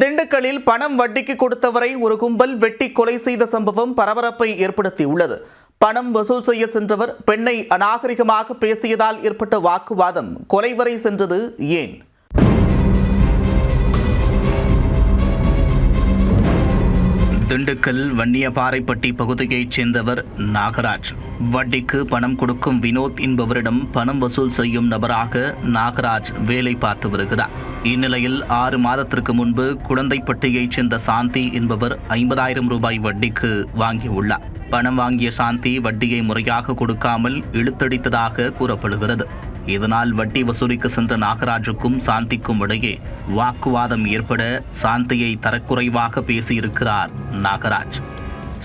திண்டுக்கல்லில் பணம் வட்டிக்கு கொடுத்தவரை ஒரு கும்பல் வெட்டி கொலை செய்த சம்பவம் பரபரப்பை ஏற்படுத்தியுள்ளது. பணம் வசூல் செய்ய சென்றவர் பெண்ணை அநாகரிகமாக பேசியதால் ஏற்பட்ட வாக்குவாதம். கொலை வரை சென்றது ஏன்? திண்டுக்கல் வன்னியபாறைப்பட்டி பகுதியைச் சேர்ந்தவர் நாகராஜ். வட்டிக்கு பணம் கொடுக்கும் வினோத் என்பவரிடம் பணம் வசூல் செய்யும் நபராக நாகராஜ் வேலை பார்த்து வருகிறார். இந்நிலையில் ஆறு மாதத்திற்கு முன்பு குழந்தைப்பட்டியைச் சேர்ந்த சாந்தி என்பவர் ஐம்பதாயிரம் ரூபாய் வட்டிக்கு வாங்கியுள்ளார். பணம் வாங்கிய சாந்தி வட்டியை முறையாக கொடுக்காமல் இழுத்தடித்ததாக கூறப்படுகிறது. இதனால் வட்டி வசூலிக்க சென்ற நாகராஜுக்கும் சாந்திக்கும் இடையே வாக்குவாதம் ஏற்பட சாந்தியை தரக்குறைவாக பேசியிருக்கிறார் நாகராஜ்.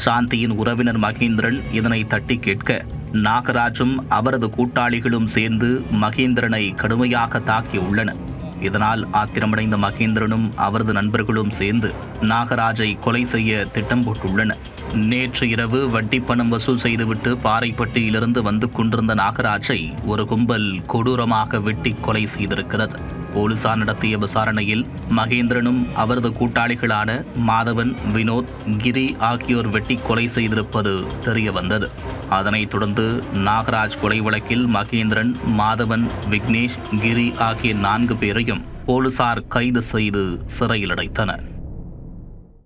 சாந்தியின் உறவினர் மகேந்திரன் இதனை தட்டி கேட்க நாகராஜும் அவரது கூட்டாளிகளும் சேர்ந்து மகேந்திரனை கடுமையாக தாக்கியுள்ளனர். இதனால் ஆத்திரமடைந்த மகேந்திரனும் அவரது நண்பர்களும் சேர்ந்து நாகராஜை கொலை செய்ய திட்டம் போட்டுள்ளனர் நேற்று இரவு வட்டி பணம் வசூல் செய்துவிட்டு பாறைப்பட்டியிலிருந்து வந்து கொண்டிருந்த நாகராஜை ஒரு கும்பல் கொடூரமாக வெட்டி கொலை செய்திருக்கிறது. போலீசார் நடத்திய விசாரணையில் மகேந்திரனும் அவரது கூட்டாளிகளான மாதவன் வினோத் கிரி ஆகியோர் வெட்டி கொலை செய்திருப்பது தெரியவந்தது. அதனைத் தொடர்ந்து நாகராஜ் கொலை வழக்கில் மகேந்திரன் மாதவன் விக்னேஷ் கிரி ஆகிய நான்கு பேரையும் போலீசார் கைது செய்து சிறையில் அடைத்தனர்.